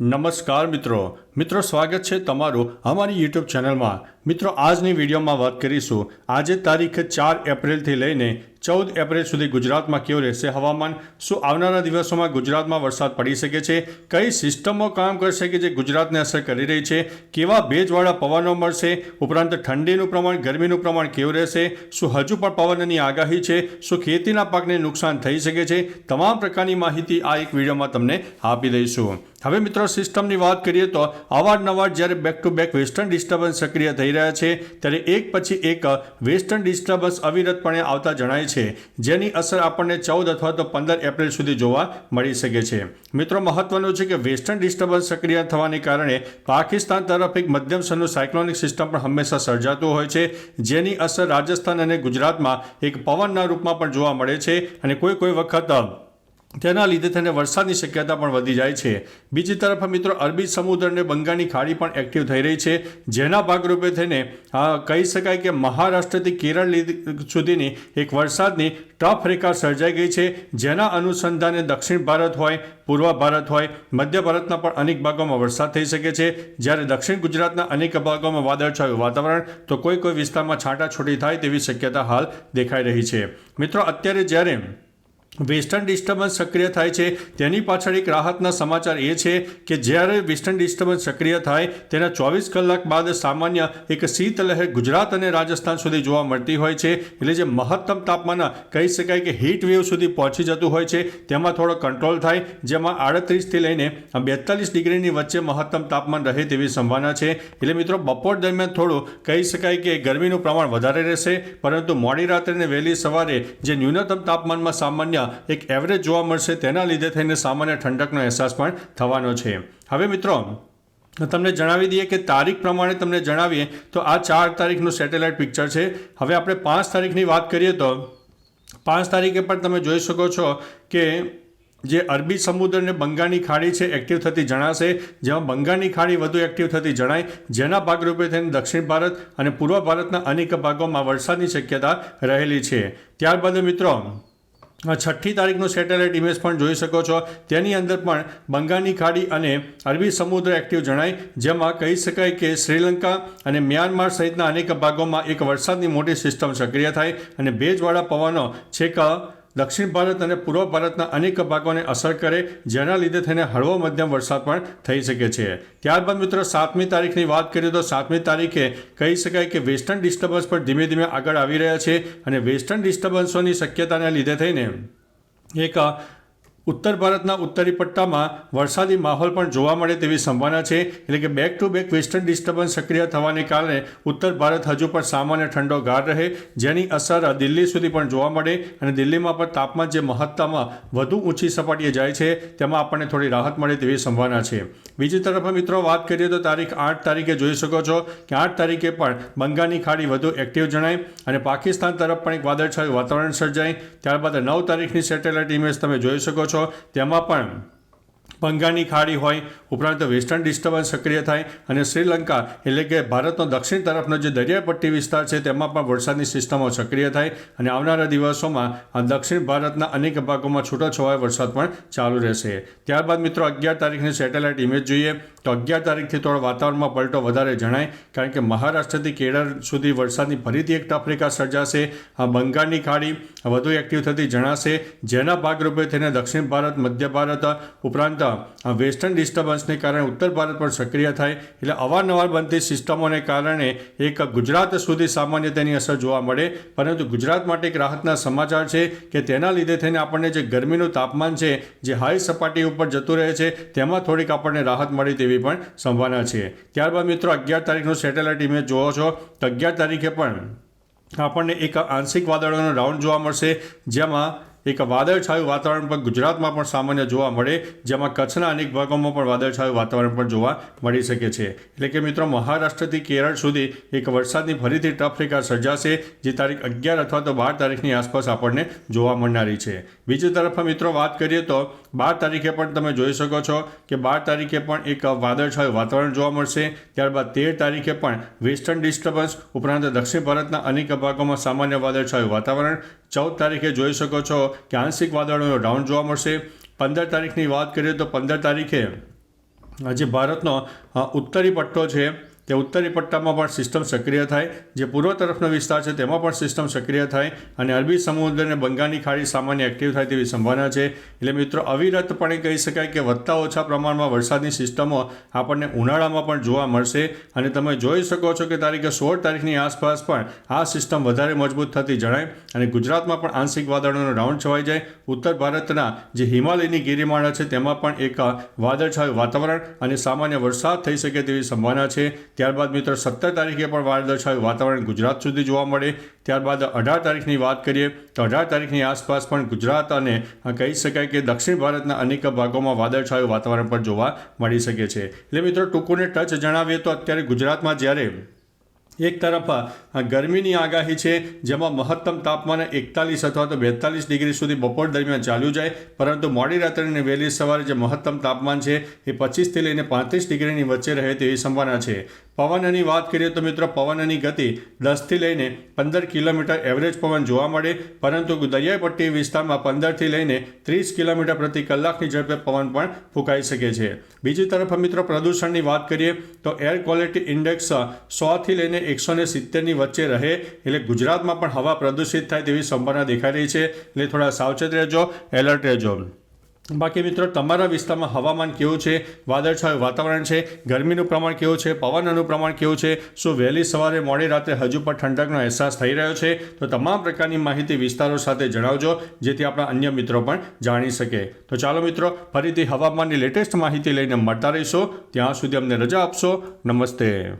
નમસ્કાર મિત્રો. મિત્રો, સ્વાગત છે તમારું અમારી યુટ્યુબ ચેનલમાં. મિત્રો, આજની વિડીયોમાં વાત કરીશું. આજે તારીખ ચાર એપ્રિલથી લઈને ચૌદ એપ્રિલ સુધી ગુજરાતમાં કેવું રહેશે હવામાન? શું આવનારા દિવસોમાં ગુજરાતમાં વરસાદ પડી શકે છે? કઈ સિસ્ટમો કામ કરશે કે જે ગુજરાતને અસર કરી રહી છે? કેવા ભેજવાળા પવનો મળશે? ઉપરાંત ઠંડીનું પ્રમાણ, ગરમીનું પ્રમાણ કેવું રહેશે? શું હજુ પણ પવનની આગાહી છે? શું ખેતીના પાકને નુકસાન થઈ શકે છે? તમામ પ્રકારની માહિતી આ એક વિડીયોમાં તમને આપી દઈશું. હવે મિત્રો, સિસ્ટમની વાત કરીએ તો અવારનવાર જ્યારે back to back western disturbance સક્રિય થઈ રહ્યા છે, ત્યારે એક પછી એક વેસ્ટર્ન ડિસ્ટર્બન્સ અવિરતપણે આવતા જણાય છે, જેની અસર આપણને ચૌદ અથવા તો પંદર એપ્રિલ સુધી જોવા મળી શકે છે. મિત્રો, મહત્વનું છે કે વેસ્ટર્ન ડિસ્ટર્બન્સ સક્રિય થવાને કારણે પાકિસ્તાન તરફ એક મધ્યમ સ્તરનું સાયક્લોનિક સિસ્ટમ પણ હંમેશા સર્જાતું હોય છે, જેની અસર રાજસ્થાન અને ગુજરાતમાં એક પવનના રૂપમાં પણ જોવા મળે છે અને કોઈ કોઈ વખત તેના લીધે થઈને વરસાદની શક્યતા પણ વધી જાય છે. બીજી તરફ મિત્રો, અરબી સમુદ્ર અને બંગાળની ખાડી પણ એક્ટિવ થઈ રહી છે. જેના ભાગરૂપે થઈને કહી શકાય કે મહારાષ્ટ્રથી કેરળ સુધીની એક વરસાદની ટફ રેખા સર્જાઈ ગઈ છે. જેના અનુસંધાને દક્ષિણ ભારત હોય, પૂર્વ ભારત હોય, મધ્ય ભારતના પણ અનેક ભાગોમાં વરસાદ થઈ શકે છે. જ્યારે દક્ષિણ ગુજરાતના અનેક ભાગોમાં વાદળછાયું વાતાવરણ, તો કોઈ કોઈ વિસ્તારમાં છાંટાછૂટી થાય તેવી શક્યતા હાલ દેખાઈ રહી છે. મિત્રો, અત્યારે જ્યારે વેસ્ટર્ન ડિસ્ટર્બન્સ સક્રિય થાય છે. તેની પાછળ એક રાહતના સમાચાર એ છે કે જ્યારે વેસ્ટર્ન ડિસ્ટર્બન્સ સક્રિય થાય, તેના ચોવીસ કલાક બાદ સામાન્ય એક શીતલહેર ગુજરાત અને રાજસ્થાન સુધી જોવા મળતી હોય છે. એટલે જે મહત્તમ તાપમાન કહી શકાય કે હીટ વેવ સુધી પહોંચી જતું હોય છે, તેમાં થોડો કંટ્રોલ થાય, જેમાં આડત્રીસથી લઈને બેતાલીસ ડિગ્રીની વચ્ચે મહત્તમ તાપમાન રહે તેવી સંભાવના છે. એટલે મિત્રો, બપોર દરમિયાન થોડું કહી શકાય કે ગરમીનું પ્રમાણ વધારે રહેશે, પરંતુ મોડી રાત્રે અને વહેલી સવારે જે ન્યૂનતમ તાપમાનમાં સામાન્ય એક એવરેજ જોવા મળશે તેના લીધે થઈને સામાન્ય ઠંડકનો અહેસાસ પણ થવાનો છે. હવે મિત્રો, તમને જણાવી દઈએ કે તારીખ પ્રમાણે તમને જણાવીએ તો આ ચાર તારીખનું સેટેલાઇટ પિક્ચર છે. હવે આપણે પાંચ તારીખની વાત કરીએ તો પાંચ તારીખે પણ તમે જોઈ શકો છો કે જે અરબી સમુદ્ર અને બંગાળની ખાડી છે એક્ટિવ થતી જણાશે. જેમાં બંગાળની ખાડી વધુ એક્ટિવ થતી જણાય. જેના ભાગરૂપે થઈને દક્ષિણ ભારત અને પૂર્વ ભારતના અનેક ભાગોમાં વરસાદની શક્યતા રહેલી છે. ત્યારબાદ મિત્રો છઠ્ઠી તારીખનું સેટેલાઇટ ઇમેજ પણ જોઈ શકો છો. તેની અંદર પણ બંગાળની ખાડી અને અરબી સમુદ્ર એક્ટિવ જણાય, જેમાં કહી શકાય કે શ્રીલંકા અને મ્યાનમાર સહિતના અનેક ભાગોમાં એક વરસાદની મોટી સિસ્ટમ સક્રિય થાય અને ભેજવાળા પવનો છેક દક્ષિણ ભારત અને પૂર્વ ભારતના અનેક ભાગોને અસર કરે, જેના લીધે થઈને હળવો મધ્યમ વરસાદ પણ થઈ શકે છે. ત્યારબાદ મિત્રો, સાતમી તારીખની વાત કરીએ તો સાતમી તારીખે કહી શકાય કે વેસ્ટર્ન ડિસ્ટર્બન્સ પણ ધીમે ધીમે આગળ આવી રહ્યા છે અને વેસ્ટર્ન ડિસ્ટર્બન્સોની શક્યતાને લીધે થઈને એક ઉત્તર ભારતના ઉત્તરી પટ્ટામાં વરસાદી માહોલ પણ જોવા મળે તેવી સંભાવના છે. એટલે કે back to back western disturbance સક્રિય થવાને કારણે ઉત્તર ભારત હજુ પણ સામાન્ય ઠંડો ગાર રહે. જેની અસર દિલ્હી સુધી પણ જોવા મળે અને દિલ્હીમાં પણ તાપમાન જે મહત્તમ વધુ ઊંચી સપાટીએ જાય છે, તેમાં આપણને થોડી રાહત મળે તેવી સંભાવના છે. બીજી તરફ મિત્રો વાત કરીએ તો તારીખ આઠ તારીખે જોઈ શકો છો કે આઠ તારીખે પણ બંગાળની ખાડી વધુ એક્ટિવ જણાય અને પાકિસ્તાન તરફ પણ એક વાદળછાયું વાતાવરણ સર્જાય. ત્યારબાદ નવ તારીખની સેટેલાઇટ ઇમેજ તમે જોઈ શકો છો. તેમાં પણ બંગાળની ખાડી હોય, ઉપરાંત વેસ્ટર્ન ડિસ્ટર્બન્સ સક્રિય થાય અને શ્રીલંકા એટલે કે ભારતનો દક્ષિણ તરફનો જે દરિયાઈ પટ્ટી વિસ્તાર છે, તેમાં પણ વરસાદની સિસ્ટમો સક્રિય થાય અને આવનારા દિવસોમાં દક્ષિણ ભારતના અનેક ભાગોમાં છૂટોછવાયો વરસાદ પણ ચાલુ રહેશે. ત્યારબાદ મિત્રો, અગિયાર તારીખની સેટેલાઇટ ઇમેજ જોઈએ. તો અગિયાર તારીખથી થોડો વાતાવરણમાં પલટો વધારે જણાય, કારણ કે મહારાષ્ટ્રથી કેરળ સુધી વરસાદની ફરીથી એક ટફ સર્જાશે. આ બંગાળની ખાડી વધુ એક્ટિવ થતી જણાશે. જેના ભાગરૂપે થઈને દક્ષિણ ભારત, મધ્ય ભારત, ઉપરાંત આ વેસ્ટર્ન ડિસ્ટર્બન્સને કારણે ઉત્તર ભારત પર સક્રિય થાય એટલે અવારનવાર બનતી સિસ્ટમોને કારણે એક ગુજરાત સુધી સામાન્ય તેની અસર જોવા મળે. પરંતુ ગુજરાત માટે એક રાહતના સમાચાર છે કે તેના લીધે થઈને આપણને જે ગરમીનું તાપમાન છે, જે હાઈ સપાટી ઉપર જતું રહે છે, તેમાં થોડીક આપણને રાહત મળી તેવી પણ સંભાવના છે. ત્યારબાદ મિત્રો, અગિયાર તારીખનું સેટેલાઇટ ઇમેજ જોવો છો. તો અગિયાર તારીખે પણ આપણને એક આંશિક વાદળોનો રાઉન્ડ જોવા મળશે, જેમાં એક વાદળછાયું વાતાવરણ પણ ગુજરાતમાં પણ સામાન્ય જોવા મળે, જેમાં કચ્છના અનેક ભાગોમાં પણ વાદળછાયું વાતાવરણ પણ જોવા મળી શકે છે. એટલે કે મિત્રો, મહારાષ્ટ્રથી કેરળ સુધી એક વરસાદની ફરીથી ટફરેખા સર્જાશે, જે તારીખ અગિયાર અથવા તો બાર તારીખની આસપાસ આપણને જોવા મળનારી છે. બીજી તરફ મિત્રો, વાત કરીએ તો બાર તારીખે પણ તમે જોઈ શકો છો કે બાર તારીખે પણ એક વાદળછાયું વાતાવરણ જોવા મળશે. ત્યારબાદ તેર તારીખે પણ વેસ્ટર્ન ડિસ્ટર્બન્સ ઉપરાંત દક્ષિણ ભારતના અનેક ભાગોમાં સામાન્ય વાદળછાયું વાતાવરણ ચૌદ તારીખે જોઈ શકો છો કે આંશિક વાદળોનો રાઉન્ડ જોવા મળશે. પંદર તારીખની વાત કરીએ તો પંદર તારીખે જે ભારતનો ઉત્તરી પટ્ટો છે. તે ઉત્તરી પટ્ટામાં પણ સિસ્ટમ સક્રિય થાય, જે પૂર્વ તરફનો વિસ્તાર છે તેમાં પણ સિસ્ટમ સક્રિય થાય અને અરબી સમુદ્ર અને બંગાળની ખાડી સામાન્ય એક્ટિવ થાય તેવી સંભાવના છે. એટલે મિત્રો, અવિરતપણે કહી શકાય કે વધતા ઓછા પ્રમાણમાં વરસાદની સિસ્ટમો આપણને ઉનાળામાં પણ જોવા મળશે. અને તમે જોઈ શકો છો કે તારીખે સોળ તારીખની આસપાસ પણ આ સિસ્ટમ વધારે મજબૂત થતી જણાય અને ગુજરાતમાં પણ આંશિક વાદળોનો રાઉન્ડ છવાઈ જાય. ઉત્તર ભારતના જે હિમાલયની ગિરિમાળા છે, તેમાં પણ એક વાદળછાયું વાતાવરણ અને સામાન્ય વરસાદ થઈ શકે તેવી સંભાવના છે. ત્યારબાદ મિત્રો, સત્તર તારીખે પણ વાદળછાયું વાતાવરણ ગુજરાત સુધી જોવા મળે. ત્યારબાદ અઢાર તારીખની વાત કરીએ, તો અઢાર તારીખની આસપાસ પણ ગુજરાત અને કહી શકાય કે દક્ષિણ ભારતના અનેક ભાગોમાં વાદળછાયું વાતાવરણ પણ જોવા મળી શકે છે. એટલે મિત્રો, ટૂંકુને ટચ જણાવીએ તો અત્યારે ગુજરાતમાં જ્યારે એક તરફ ગરમીની આગાહી છે, જેમાં મહત્તમ તાપમાન એકતાલીસ અથવા તો બેતાલીસ ડિગ્રી સુધી બપોર દરમિયાન ચાલ્યું જાય, પરંતુ મોડી રાત્રે અને વહેલી સવારે જે મહત્તમ તાપમાન છે, એ પચીસથી લઈને પાંત્રીસ ડિગ્રીની વચ્ચે રહે તેવી સંભાવના છે. પવનની વાત કરીએ તો મિત્રો, પવનની ગતિ દસથી લઈને પંદર કિલોમીટર એવરેજ પવન જોવા મળે, પરંતુ દરિયાઈ પટ્ટી વિસ્તારમાં પંદરથી લઈને ત્રીસ કિલોમીટર પ્રતિ કલાકની ઝડપે પવન પણ ફૂંકાઈ શકે છે. બીજી તરફ મિત્રો, પ્રદૂષણની વાત કરીએ તો એર ક્વોલિટી ઇન્ડેક્સ સોથી લઈને એકસો ને સિત્તેરની વચ્ચે રહે, એટલે ગુજરાતમાં પણ હવા પ્રદૂષિત થાય તેવી સંભાવના દેખાઈ રહી છે. એટલે થોડા સાવચેત રહેજો, એલર્ટ રહેજો. બાકી મિત્રો, તમારા વિસ્તારમાં હવામાન કેવું છે? વાદળછાયું વાતાવરણ છે? ગરમીનું પ્રમાણ કેવું છે? પવનનું પ્રમાણ કેવું છે? શું વહેલી સવારે મોડી રાત્રે હજુ પણ ઠંડકનો અહેસાસ થઈ રહ્યો છે? તો તમામ પ્રકારની માહિતી વિસ્તારો સાથે જણાવજો, જેથી આપણા અન્ય મિત્રો પણ જાણી શકે. તો ચાલો મિત્રો, ફરીથી હવામાનની લેટેસ્ટ માહિતી લઈને મળતા રહીશું. ત્યાં સુધી અમને રજા આપશો. નમસ્તે.